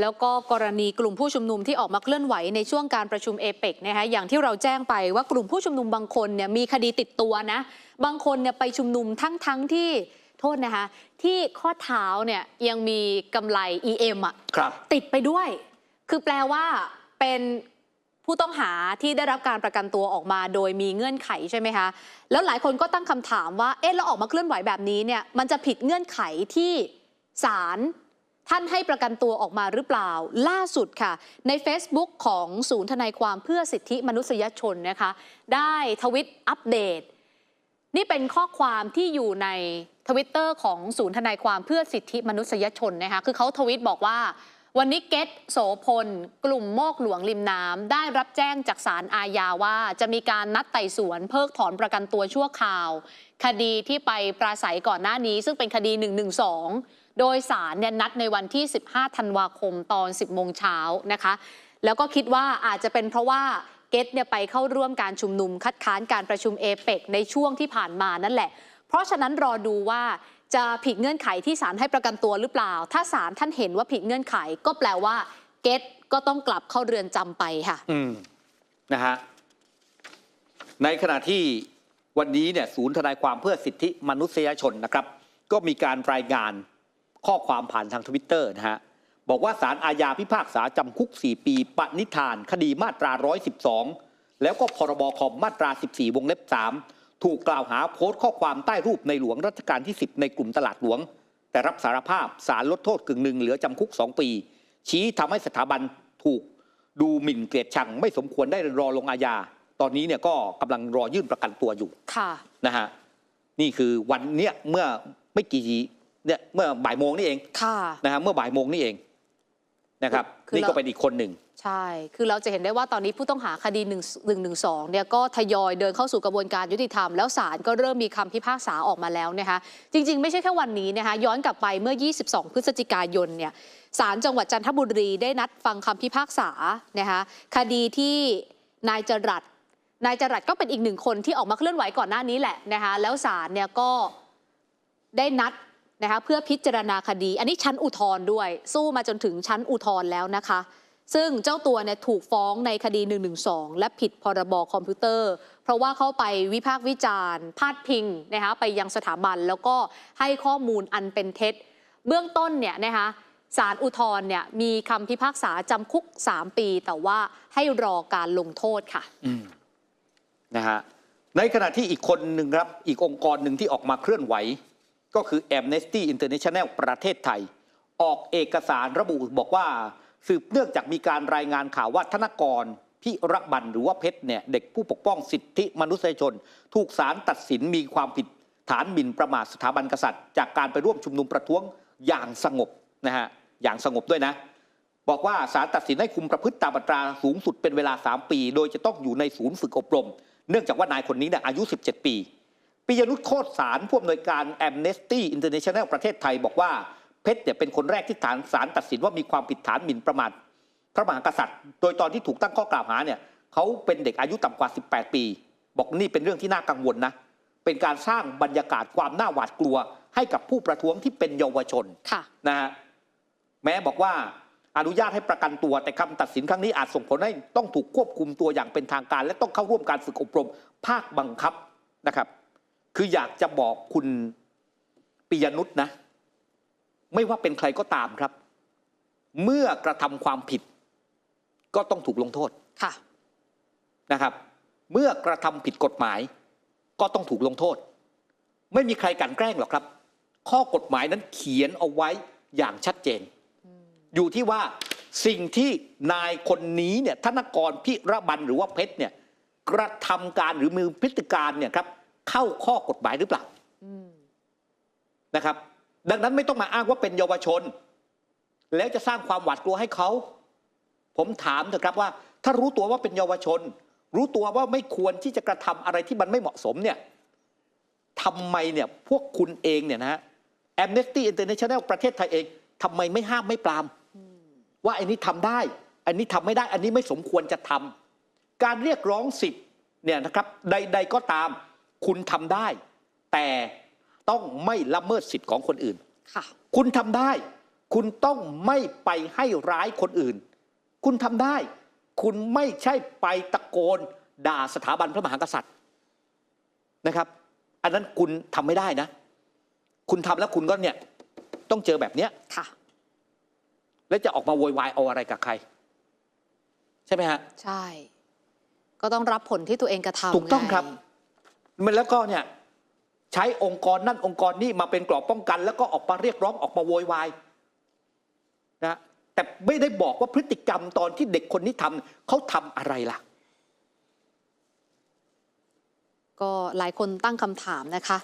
แล้วก็กรณีกลุ่มผู้ชุมนุมที่ออกมาเคลื่อนไหวในช่วงการประชุมเอเปกนะคะอย่างที่เราแจ้งไปว่ากลุ่มผู้ชุมนุมบางคนเนี่ยมีคดีติดตัวนะบางคนเนี่ยไปชุมนุมทั้งทั้งที่โทษนะคะ ที่ข้อเท้าเนี่ยยังมีกำไร EM อะครับติดไปด้วย คือแปลว่าเป็นผู้ต้องหาที่ได้รับการประกันตัวออกมาโดยมีเงื่อนไขใช่ไหมคะ แล้วหลายคนก็ตั้งคำถามว่าเอ๊ะเราออกมาเคลื่อนไหวแบบนี้เนี่ยมันจะผิดเงื่อนไขที่ศาล ท่านให้ประกันตัวออกมาหรือเปล่าล่าสุดค่ะ ใน Facebook ของศูนย์ทนายความเพื่อสิทธิมนุษยชนนะคะ ได้ทวิตอัปเดต นี่เป็นข้อความที่อยู่ในทวิตเตอร์ของศูนย์ทนายความเพื่อสิทธิมนุษยชนนะคะคือเขาทวิตบอกว่า วันนี้เกตโสพล กลุ่มโมกหลวงริมน้ำได้รับแจ้งจากศาลอาญาว่า จะมีการนัดไต่สวนเพิกถอนประกันตัวชั่วคราว คดีที่ไปปราศัยก่อนหน้านี้ ซึ่งเป็นคดี112 โดยศาลเนี่ยนัดในวันที่ 15 ธันวาคมตอน 10 โมงเช้านะคะ แล้วก็คิดว่าอาจจะเป็นเพราะว่าเกตเนี่ยไปเข้าร่วมการชุมนุมคัดค้านการประชุมเอเปกในช่วงที่ผ่านมานั่นแหละ เพราะฉะนั้นรอดูว่าจะผิดเงื่อนไขที่ศาลให้ประกันตัวหรือเปล่า ถ้าศาลท่านเห็นว่าผิดเงื่อนไขก็แปลว่าเกตก็ต้องกลับเข้าเรือนจำไปค่ะ อืมนะฮะในขณะที่วันนี้เนี่ยศูนย์ทนายความเพื่อสิทธิมนุษยชนนะครับ ก็มีการรายงาน ข้อความผ่านทางทวิตเตอร์นะฮะบอกว่าสารอาญาพิพากษาจำคุก 4 ปีปณิธาน คดีมาตรา 112 แล้วก็พรบคอมมาตรา 14 วงเล็บ 3 ถูกกล่าวหาโพสต์ข้อความใต้รูปในหลวงรัชกาลที่ 10 ในกลุ่มตลาดหลวง แต่รับสารภาพสารลดโทษกึ่งหนึ่งเหลือจำคุก 2 ปี ชี้ทำให้สถาบันถูกดูหมิ่นเกลียดชังไม่สมควรได้รอลงอาญา ตอนนี้เนี่ยก็กำลังรอยื่นประกันตัวอยู่ค่ะนะฮะนี่คือวันเนี้ยเมื่อไม่กี่ เนี่ยเมื่อบ่ายโมงนี่เองค่ะนะฮะเมื่อบ่ายโมงนี่เองนะครับคือนี่ก็เราเป็นอีกคนหนึ่งใช่ คือเราจะเห็นได้ว่าตอนนี้ผู้ต้องหาคดี1 1 1 2เนี่ยก็ทยอยเดินเข้าสู่กระบวนการยุติธรรม แล้วศาลก็เริ่มมีคำพิพากษาออกมาแล้วนะคะจริง ๆ ไม่ใช่แค่วันนี้นะคะย้อนกลับไปเมื่อ 22 พฤศจิกายนเนี่ยศาลจังหวัดจันทบุรีได้นัดฟังคำพิพากษานะคะคดีที่นายจรัสนายจรัสก็เป็นอีกหนึ่งคนที่ออกมาเคลื่อนไหวก่อนหน้านี้แหละนะคะแล้วศาลเนี่ยก็ได้นัด นะคะเพื่อพิจารณาคดี อันนี้ชั้นอุทธรณ์ด้วย สู้มาจนถึงชั้นอุทธรณ์แล้วนะคะ ซึ่งเจ้าตัวเนี่ยถูกฟ้องในคดี 112 และผิดพรบคอมพิวเตอร์ เพราะว่าเข้าไปวิพากษ์วิจารณ์ พาดพิงนะคะไปยังสถาบันแล้วก็ให้ข้อมูลอันเป็นเท็จ เบื้องต้นเนี่ยนะคะศาลอุทธรณ์เนี่ยมีคำพิพากษาจำคุก 3 ปี แต่ว่าให้รอการลงโทษค่ะนะฮะในขณะที่อีกคนหนึ่งครับอีกองค์กรหนึ่งที่ออกมาเคลื่อนไหว ก็คือ Amnesty International ประเทศไทย ออกเอกสารระบุบอกว่า สืบเนื่องจากมีการรายงานข่าวว่าธนกรพิรบันหรือว่าเพชรเนี่ยเด็กผู้ปกป้องสิทธิมนุษยชน ถูกศาลตัดสินมีความผิดฐานหมิ่นประมาทสถาบันกษัตริย์ จากการไปร่วมชุมนุมประท้วงอย่างสงบนะฮะอย่างสงบด้วยนะ บอกว่าศาลตัดสินให้คุมประพฤติตามอัตราสูงสุดเป็นเวลา 3 ปี โดยจะต้องอยู่ในศูนย์ฝึกอบรม เนื่องจากว่านายคนนี้เนี่ยอายุ 17 ปี ปิยนุชโคตรสารผู้อำนวยการ Amnesty International ประเทศไทยบอกว่าเพชรเนี่ยเป็นคนแรกที่ฐานศาลตัดสินว่ามีความผิดฐานหมิ่นประมาทพระมหากษัตริย์ โดยตอนที่ถูกตั้งข้อกล่าวหาเนี่ยเขาเป็นเด็กอายุต่ำกว่า 18 ปี บอกนี่เป็นเรื่องที่น่ากังวลนะ เป็นการสร้างบรรยากาศความน่าหวาดกลัว ให้กับผู้ประท้วงที่เป็นเยาวชนค่ะนะฮะแม้บอกว่าอนุญาตให้ประกันตัวแต่คำตัดสินครั้งนี้อาจส่งผลให้ต้องถูกควบคุมตัวอย่างเป็นทางการ และต้องเข้าร่วมการฝึกอบรมภาคบังคับนะครับ คืออยากจะบอกคุณปิยนุษนะ ไม่ว่าเป็นใครก็ตามครับ เมื่อกระทำความผิด ก็ต้องถูกลงโทษค่ะนะครับ เมื่อกระทำผิดกฎหมาย ก็ต้องถูกลงโทษ ไม่มีใครกลันแกล้งหรอกครับ ข้อกฎหมายนั้นเขียนเอาไว้อย่างชัดเจน อยู่ที่ว่าสิ่งที่นายคนนี้เนี่ยธนกรพิระบันหรือว่าเพชรเนี่ยกระทำการหรือมือพฤติการเนี่ยครับ เข้าข้อกฎหมายหรือเปล่านะครับ ดังนั้นไม่ต้องมาอ้างว่าเป็นเยาวชน แล้วจะสร้างความหวาดกลัวให้เขา ผมถามเถอะครับว่า ถ้ารู้ตัวว่าเป็นเยาวชน รู้ตัวว่าไม่ควรที่จะกระทำอะไรที่มันไม่เหมาะสมเนี่ยทำไมเนี่ยพวกคุณเองเนี่ยนะฮะ Amnesty International ประเทศไทยเองทำไมไม่ห้ามไม่ปราม ว่าอันนี้ทำได้ อันนี้ทำไม่ได้ อันนี้ไม่สมควรจะทำการเรียกร้องสิทธิ์เนี่ยนะครับใด ๆก็ตาม คุณทำได้ แต่ต้องไม่ละเมิดสิทธิ์ของคนอื่นค่ะคุณทำได้ คุณต้องไม่ไปให้ร้ายคนอื่น คุณทำได้ คุณไม่ใช่ไปตะโกน ด่าสถาบันพระมหากษัตริย์นะครับ อันนั้นคุณทำไม่ได้นะ คุณทำแล้วคุณก็เนี่ยต้องเจอแบบเนี้ยค่ะ แล้วจะออกมาโวยวายเอาอะไรกับใคร ใช่ไหมฮะ ใช่ ก็ต้องรับผลที่ตัวเองกระทำถูกต้องครับไง มันแล้วก็เนี่ยใช้องค์กรนั่นองค์กรนี่มาเป็นกรอบป้องกัน แล้วก็ออกมาเรียกร้องออกมาโวยวายนะแต่ไม่ได้บอกว่าพฤติกรรมตอนที่เด็กคนนี้ทำเขาทำอะไรล่ะ ก็หลายคนตั้งคำถามนะคะ